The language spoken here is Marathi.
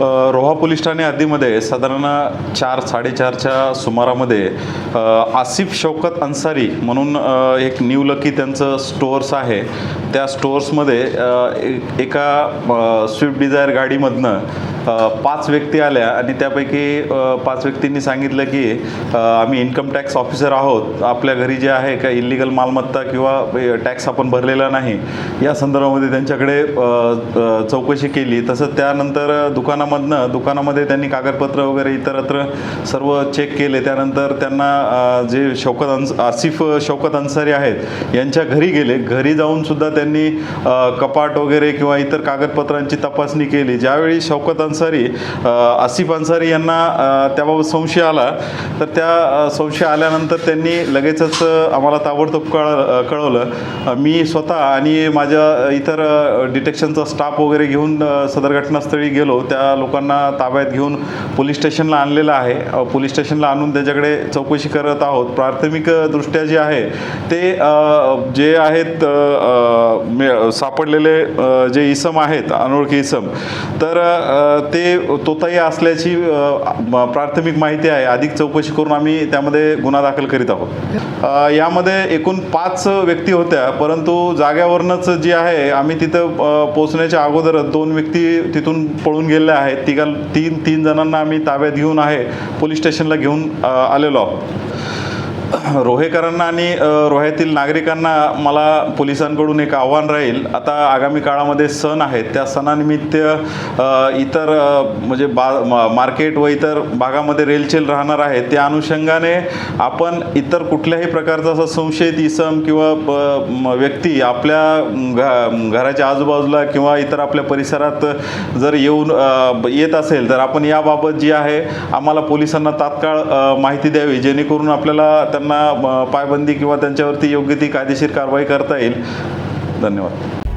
रोहा पोलीस ठाणे हद्दीमध्ये साधारण चार साडेचारच्या सुमारामध्ये आसिफ शौकत अन्सारी म्हणून एक न्यू लकी त्यांचं स्टोअर्स आहे. त्या स्टोअर्समध्ये एक- एका स्विफ्ट डिझायर गाडीमधनं पाच व्यक्ती आल्या आणि त्यापैकी पाच व्यक्तींनी सांगितलं की आम्ही इन्कम टॅक्स ऑफिसर आहोत. आपल्या घरी जे आहे का इलिगल मालमत्ता किंवा टॅक्स आपण भरलेला नाही या संदर्भामध्ये त्यांच्याकडे चौकशी केली. तसंच त्यानंतर दुकानामधनं दुकानामध्ये त्यांनी कागदपत्र वगैरे इतरत्र सर्व चेक केले. त्यानंतर त्यांना जे शौकत अन्स आसिफ शौकत अन्सारी आहेत यांच्या घरी गेले. घरी जाऊन सुद्धा त्यांनी कपाट वगैरे किंवा इतर कागदपत्रांची तपासणी केली. ज्यावेळी शौकत अन्सारी अन्सारी आसिफ अन्सारी यांना त्याबाबत संशय आला. तर त्या संशय आल्यानंतर त्यांनी लगेचच आम्हाला ताबडतोब कळ कळवलं. मी स्वतः आणि माझ्या इतर डिटेक्शनचा स्टाफ वगैरे घेऊन सदर घटनास्थळी गेलो. त्या लोकांना ताब्यात घेऊन पोलीस स्टेशनला आणलेलं आहे. पोलीस स्टेशनला आणून त्याच्याकडे चौकशी करत आहोत. प्राथमिक दृष्ट्या जे आहे ते जे आहेत मे- सापडलेले जे इसम आहेत अनोळखी इसम तर ते तोताई असल्याची प्राथमिक माहिती आहे. अधिक चौकशी करून आम्ही त्यामध्ये गुन्हा दाखल करीत आहोत. यामध्ये एकूण पाच व्यक्ती होत्या परंतु जाग्यावरूनच जी आहे आम्ही तिथं पोचण्याच्या अगोदर अगोदरच दोन व्यक्ती तिथून पळून गेलेल्या आहेत. तिघा तीन तीन जणांना आम्ही ताब्यात घेऊन आहे पोलीस स्टेशनला घेऊन आलेलो आहोत. रोहेकरांना आणि रोह्यातील नागरिकांना मला पोलिसांकडून एक आव्हान राहील. आता आगामी काळामध्ये सण आहेत. त्या सणानिमित्त इतर म्हणजे बा मार्केट व इतर भागामध्ये रेलचेल राहणार आहे त्या अनुषंगाने आपण इतर कुठल्याही प्रकारचा असा संशयित इसम किंवा व्यक्ती आपल्या घ घराच्या आजूबाजूला किंवा इतर आपल्या परिसरात जर येऊन येत असेल तर आपण याबाबत जी आहे आम्हाला पोलिसांना तात्काळ माहिती द्यावी. जेणेकरून आपल्याला त्यांना पायबंदी किंवा त्यांच्यावरती योग्य ती कायदेशीर कारवाई करता येईल. धन्यवाद.